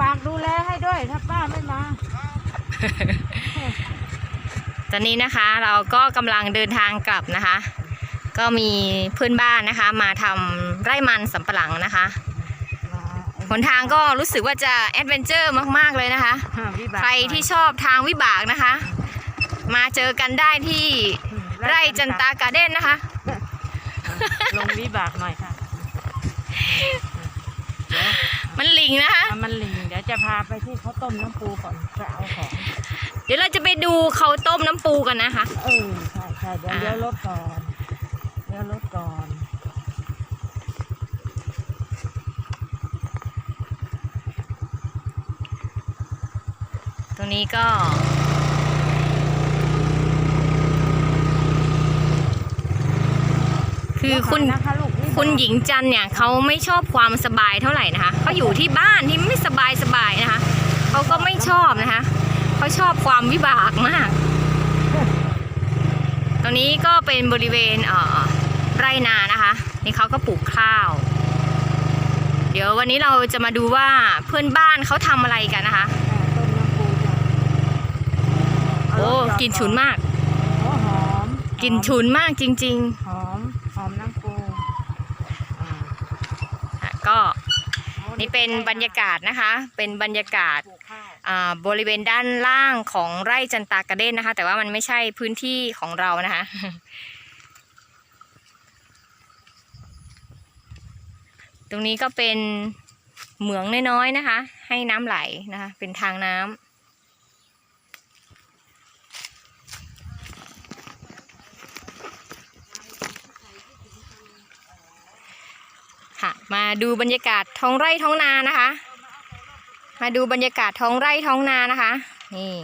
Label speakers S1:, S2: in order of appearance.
S1: ฝากดูแลให้ด้วยถ้าป้าไม่มา
S2: ตอนนี้นะคะเราก็กำลังเดินทางกลับนะคะ ก็มีเพื่อนบ้านนะคะ มาทำไร่มันสำปะหลังนะคะหนทางก็รู้สึกว่าจะแอดเวนเจอร์มาก ๆ เลยนะคะ
S1: วิบาก
S2: ใครที่ชอบทางวิบากนะคะ มาเจอกันได้ที่ไร่จันตาการ์เด้นนะคะ
S1: ลงวิบากหน่อยค่ะเดี๋ยว
S2: มันลิงนะคะ
S1: เอามันลิงเดี๋ยว จะพาไปที่เขาต้มน้ำปูก่อนไปเอาของ
S2: เดี๋ยวเราจะไปดูเขาต้มน้ำปูกันนะคะ
S1: เออใช่ใช่เดี๋ยว
S2: อ่า
S1: เลี้ยวรถก่อนเลี้ยวรถก่อน
S2: ตรงนี้ก็คือคุณ
S1: นะคะลูกวิบาก
S2: คุณหญิงจันเนี่ยเขาไม่ชอบความสบายเท่าไหร่นะคะเขาอยู่ที่บ้านที่ไม่สบายสบายๆนะคะเขาก็ไม่ชอบนะคะเขาชอบความวิบากมาก ตรงนี้ก็เป็นบริเวณไร่นานะคะ นี่เขาก็ปลูกข้าว เดี๋ยววันนี้เราจะมาดูว่าเพื่อนบ้านเขาทำอะไรกันนะคะโอ้กลินฉุนมากกลินฉุนมากจริง
S1: หอมหอมน้ำปูอ่า
S2: ๆอะ ก็นี่เป็นบรรยากาศนะคะ เป็นบรรยากาศบริเวณด้านล่างของไร่จันตากระเด้นนะคะ แต่ว่ามันไม่ใช่พื้นที่ของเรานะคะ ตรงนี้ก็เป็นเหมืองน้อยๆนะคะ ให้น้ำไหลนะคะ เป็นทางน้ำ ค่ะ มาดูบรรยากาศท้องไร่ท้องนานะคะ มาดูบรรยากาศท้องไร่ท้องนานะคะ นี่